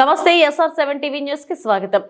నమస్తే SR seven TV న్యూస్కి స్వాగతం.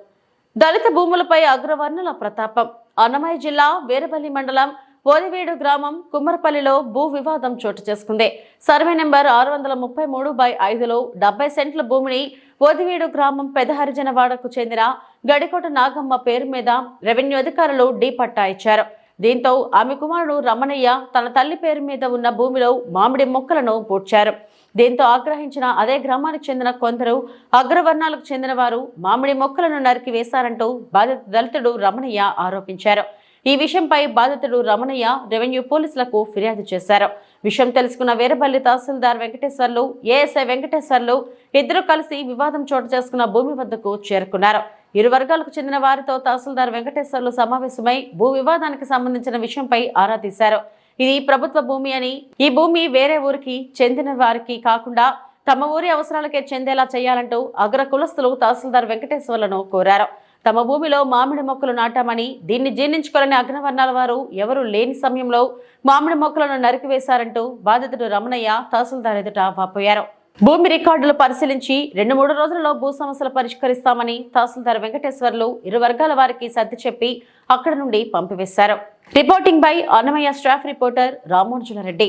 దళిత భూములపై అగ్రవర్ణుల ప్రతాపం. అన్నమయ్య జిల్లా వీరపల్లి మండలం ఓలివేడు గ్రామం కుమ్మరపల్లిలో భూ వివాదం చోటు చేసుకుంది. సర్వే నెంబర్ ఆరు వందల ముప్పై మూడు బై ఐదులో డెబ్బై సెంట్ల భూమిని ఓదివేడు గ్రామం పెదహరిజనవాడకు చెందిన గడికోట నాగమ్మ పేరు మీద రెవెన్యూ అధికారులు డీ పట్టా ఇచ్చారు. దీంతో ఆమె కుమారుడు రమణయ్య తన తల్లి పేరు మీద ఉన్న భూమిలో మామిడి మొక్కలను పూడ్చారు. దీంతో ఆగ్రహించిన అదే గ్రామానికి చెందిన కొందరు అగ్రవర్ణాలకు చెందిన వారు మామిడి మొక్కలను నరికి వేశారంటూ బాధిత దళితుడు రమణయ్య ఆరోపించారు. ఈ విషయంపై బాధితుడు రమణయ్య రెవెన్యూ పోలీసులకు ఫిర్యాదు చేశారు. విషయం తెలుసుకున్న వీరపల్లి తహసీల్దార్ వెంకటేశ్వర్లు ఏఎస్ఐ వెంకటేశ్వర్లు ఇద్దరు కలిసి వివాదం చోటు చేసుకున్న భూమి వద్దకు చేరుకున్నారు. ఇరు వర్గాలకు చెందిన వారితో తహసీల్దార్ వెంకటేశ్వర్లు సమావేశమై భూ వివాదానికి సంబంధించిన విషయంపై ఆరా తీశారు. ఇది ప్రభుత్వ భూమి అని. ఈ భూమి వేరే ఊరికి చెందిన వారికి కాకుండా తమ ఊరి అవసరాలకే చెందేలా చేయాలంటూ అగ్ర కులస్తులు తహసీల్దార్ వెంకటేశ్వర్లను కోరారు. తమ భూమిలో మామిడి మొక్కలు నాటామని దీన్ని జీర్ణించుకోలేని అగ్నవర్ణాల వారు ఎవరూ లేని సమయంలో మామిడి మొక్కలను నరికివేశారంటూ బాధితుడు రమణయ్య తహసీల్దార్ ఎదుట వాపోయారు. భూమి రికార్డులు పరిశీలించి రెండు మూడు రోజులలో భూ సమస్యలు పరిష్కరిస్తామని తహసీల్దార్ వెంకటేశ్వర్లు ఇరు వర్గాల వారికి సర్ది చెప్పి అక్కడ నుండి పంపివేశారు. Reporting by Annamayya staff reporter Ramarjunareddy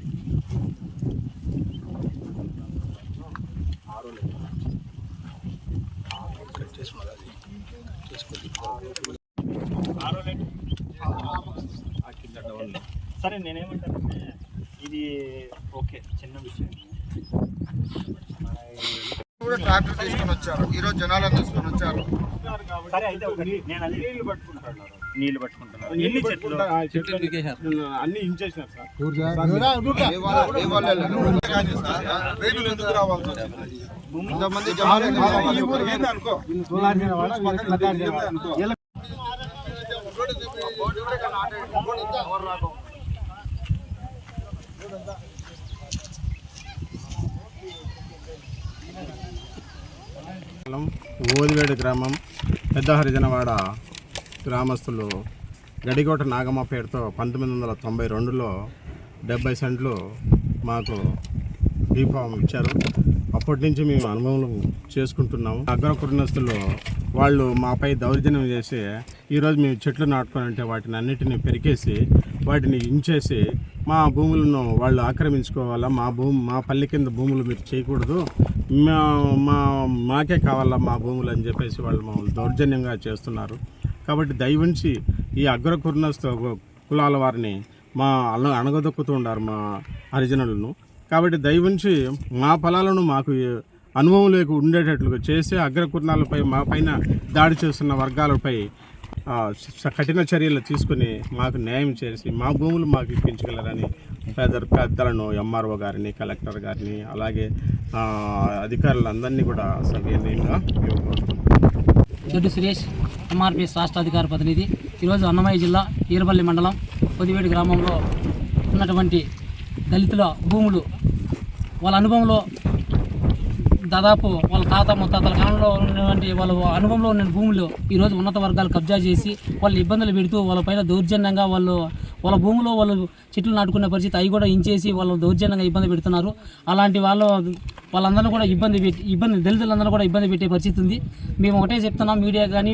సరే నేనేమంటానంటే ఇది ఓకే చిన్న విషయం. కూడా ట్రాక్టర్ తీసుకొని వచ్చారు. ఈ రోజు జనాలను తీసుకొని వచ్చారు. సరే అయితే ఒకటి. నేను అది నీళ్ళు పట్టుకుంటాను నీళ్ళు పట్టుకుంటున్నాను ఎన్ని చెట్లు? అన్ని ఇంచేసినారు సార్. ఏ ఓదివేడు గ్రామం పెద్ద హరిజనవాడ గ్రామస్తులు గడికోట నాగమ్మ పేరుతో పంతొమ్మిది వందల తొంభై రెండులో డెబ్బై సెంట్లు మాకు డీఫామ్ ఇచ్చారు. అప్పటి నుంచి మేము అనుభవం చేసుకుంటున్నాము. అగ్ర కుటుంబస్తులు వాళ్ళు మాపై దౌర్జన్యం చేసి ఈరోజు మేము చెట్లు నాటుకొని అంటే వాటిని అన్నిటిని పెరికేసి వాటిని ఇంచేసి మా భూములను వాళ్ళు ఆక్రమించుకోవాలా? మా భూమి మా పల్లె కింద భూములు మీరు చేయకూడదు. మా మా మాకే కావాలా మా భూములు అని చెప్పేసి వాళ్ళు మమ్మల్ని దౌర్జన్యంగా చేస్తున్నారు. కాబట్టి దయవుంచి ఈ అగ్ర కులాల వారిని మా అణ అణగదొక్కుతూ ఉన్నారు మా హరిజనులను. కాబట్టి దయవుంచి మా ఫలాలను మాకు అనుభవం లేక ఉండేటట్లుగా చేసి అగ్రకుర్ణాలపై మా పైన దాడి చేస్తున్న వర్గాలపై కఠిన చర్యలు తీసుకుని మాకు న్యాయం చేసి మా భూములు మాకు ఇప్పించగలరని పెద్ద పెద్దలను ఎంఆర్ఓ గారిని కలెక్టర్ గారిని అలాగే అధికారులందరినీ కూడా సవ్యంగా దొడ్డు సురేష్ ఎంఆర్పిఎస్ రాష్ట్ర అధికార ప్రతినిధి. ఈరోజు అన్నమయ్య జిల్లా ఈరపల్లి మండలం పొదివేడి గ్రామంలో ఉన్నటువంటి దళితుల భూములు వాళ్ళ అనుభవంలో దాదాపు వాళ్ళ తాత ముత్తాతల కాలంలో ఉన్నటువంటి వాళ్ళ అనుభవంలో ఉన్న భూములు ఈరోజు ఉన్నత వర్గాలు కబ్జా చేసి వాళ్ళు ఇబ్బందులు పెడుతూ వాళ్ళ పైన దౌర్జన్యంగా వాళ్ళు వాళ్ళ భూమిలో వాళ్ళు చెట్లు నాటుకునే పరిస్థితి అవి కూడా ఇంచేసి వాళ్ళు దౌర్జన్యంగా ఇబ్బంది పెడుతున్నారు. అలాంటి వాళ్ళు వాళ్ళందరూ కూడా ఇబ్బంది పెట్టి ఇబ్బంది దళితులందరూ కూడా ఇబ్బంది పెట్టే పరిస్థితి ఉంది. మేము ఒకటే చెప్తున్నాం మీడియా కానీ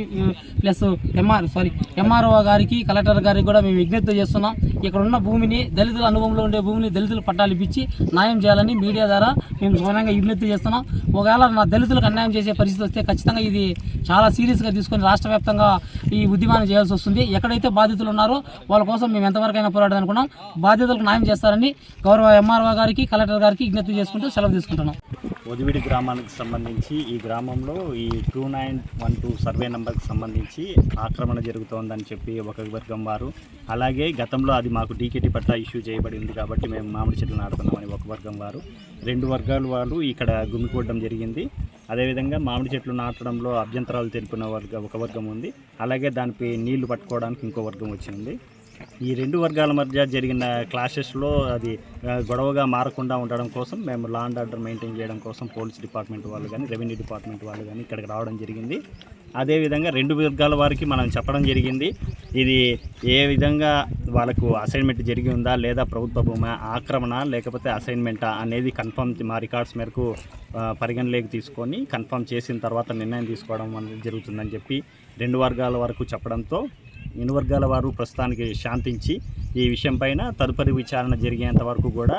ప్లస్ ఎంఆర్ సారీ ఎంఆర్ఓ గారికి కలెక్టర్ గారికి కూడా మేము విజ్ఞప్తి చేస్తున్నాం. ఇక్కడ ఉన్న భూమిని దళితుల అనుభవంలో ఉండే భూమిని దళితులు పట్టాలు ఇప్పించి న్యాయం చేయాలని మీడియా ద్వారా మేము ఘోరంగా విజ్ఞప్తి చేస్తున్నాం. ఒకవేళ నా దళితులకు అన్యాయం చేసే పరిస్థితి వస్తే ఖచ్చితంగా ఇది చాలా సీరియస్గా తీసుకొని రాష్ట్ర వ్యాప్తంగా ఈ ఉద్యమాన్ని చేయాల్సి వస్తుంది. ఎక్కడైతే బాధితులు ఉన్నారో వాళ్ళ కోసం మేము ఎంతవరకైనా పోరాడదాం అనుకున్నాం బాధితులకు న్యాయం చేస్తారని గౌరవ ఎంఆర్ఓ గారికి కలెక్టర్ గారికి విజ్ఞప్తి చేసుకుంటూ సెలవు తీసుకుంటున్నాం. ఒదివిడి గ్రామానికి సంబంధించి ఈ గ్రామంలో ఈ two nine one two survey నెంబర్కి సంబంధించి ఆక్రమణ జరుగుతోందని చెప్పి ఒక వర్గం వారు అలాగే గతంలో అది మాకు డీకేటీ పట్ల ఇష్యూ చేయబడింది కాబట్టి మేము మామిడి చెట్లు నాటుతున్నామని ఒక వర్గం వారు రెండు వర్గాల వాళ్ళు ఇక్కడ గుమికూడడం జరిగింది. అదేవిధంగా మామిడి చెట్లు నాటడంలో అభ్యంతరాలు తెలిపిన వర్గ ఒక వర్గం ఉంది. అలాగే దానిపై నీళ్ళు పట్టుకోవడానికి ఇంకో వర్గం వచ్చింది. ఈ రెండు వర్గాల మధ్య జరిగిన క్లాషెస్లో అది గొడవగా మారకుండా ఉండడం కోసం మేము లా అండ్ ఆర్డర్ మెయింటైన్ చేయడం కోసం పోలీస్ డిపార్ట్మెంట్ వాళ్ళు కానీ రెవెన్యూ డిపార్ట్మెంట్ వాళ్ళు కానీ ఇక్కడికి రావడం జరిగింది. అదేవిధంగా రెండు వర్గాల వారికి మనం చెప్పడం జరిగింది. ఇది ఏ విధంగా వాళ్ళకు అసైన్మెంట్ జరిగి ఉందా లేదా ప్రభుత్వ భూమి ఆక్రమణ లేకపోతే అసైన్మెంటా అనేది కన్ఫర్మ్ మా రికార్డ్స్ మేరకు పరిగణలోకి తీసుకొని కన్ఫర్మ్ చేసిన తర్వాత నిర్ణయం తీసుకోవడం అనేది జరుగుతుందని చెప్పి రెండు వర్గాల వరకు చెప్పడంతో ఇరు వర్గాల వారు ప్రస్తుతానికి శాంతించి ఈ విషయం పైన తదుపరి విచారణ జరిగేంత వరకు కూడా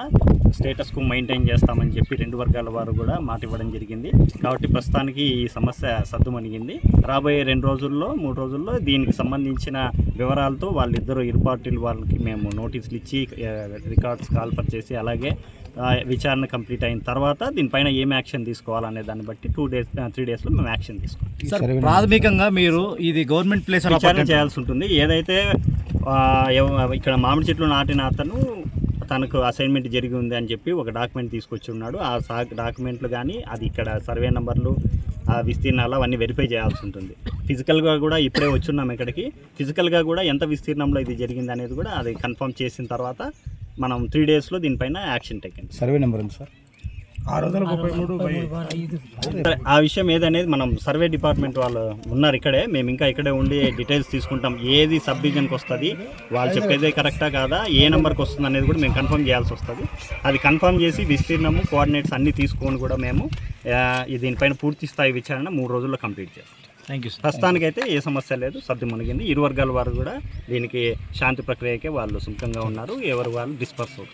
స్టేటస్కు మెయింటైన్ చేస్తామని చెప్పి రెండు వర్గాల వారు కూడా మాట ఇవ్వడం జరిగింది. కాబట్టి ప్రస్తుతానికి ఈ సమస్య సద్దుమణిగింది రాబోయే రెండు రోజుల్లో మూడు రోజుల్లో దీనికి సంబంధించిన వివరాలతో వాళ్ళిద్దరు ఇరు పార్టీలు వాళ్ళకి మేము నోటీసులు ఇచ్చి రికార్డ్స్ కాల్పర్ చేసి అలాగే విచారణ కంప్లీట్ అయిన తర్వాత దీనిపైన ఏం యాక్షన్ తీసుకోవాలనే దాన్ని బట్టి టూ డేస్ త్రీ డేస్లో మేము యాక్షన్ తీసుకుంటాం. సార్ ప్రాథమికంగా మీరు ఇది గవర్నమెంట్ ప్లేస్ విచారణ చేయాల్సి ఉంటుంది. ఏదైతే ఇక్కడ మామిడి చెట్లు నాటిన అతను తనకు అసైన్మెంట్ జరిగి ఉంది అని చెప్పి ఒక డాక్యుమెంట్ తీసుకొచ్చి ఉన్నాడు. ఆ సా డాక్యుమెంట్లు కానీ అది ఇక్కడ సర్వే నెంబర్లు ఆ విస్తీర్ణాలు అవన్నీ వెరిఫై చేయాల్సి ఉంటుంది. ఫిజికల్గా కూడా ఇప్పుడే వచ్చున్నాం ఇక్కడికి. ఫిజికల్గా కూడా ఎంత విస్తీర్ణంలో ఇది జరిగింది అనేది కూడా అది కన్ఫర్మ్ చేసిన తర్వాత మనం త్రీ డేస్లో దీనిపైన యాక్షన్ టేకెన్ సర్వే నెంబర్ ఉంది సార్. ఆ విషయం ఏదనేది మనం సర్వే డిపార్ట్మెంట్ వాళ్ళు ఉన్నారు ఇక్కడే. మేము ఇంకా ఇక్కడే ఉండి డీటెయిల్స్ తీసుకుంటాం. ఏది సబ్ డివిజన్కి వస్తుంది వాళ్ళు చెప్పేదే కరెక్టా కాదా ఏ నెంబర్కి వస్తుంది అనేది కూడా మేము కన్ఫర్మ్ చేయాల్సి వస్తుంది. అది కన్ఫర్మ్ చేసి విస్తీర్ణము కోఆర్డినేట్స్ అన్నీ తీసుకొని కూడా మేము దీనిపైన పూర్తి స్థాయి విచారణ మూడు రోజుల్లో కంప్లీట్ చేస్తాం. థ్యాంక్ యూ ప్రస్తుతానికైతే ఏ సమస్య లేదు. సర్ది మునిగింది. ఇరు వర్గాల వారు కూడా దీనికి శాంతి ప్రక్రియకే వాళ్ళు సుముఖంగా ఉన్నారు. ఎవరు వాళ్ళు డిస్పర్స్ అవుతారు.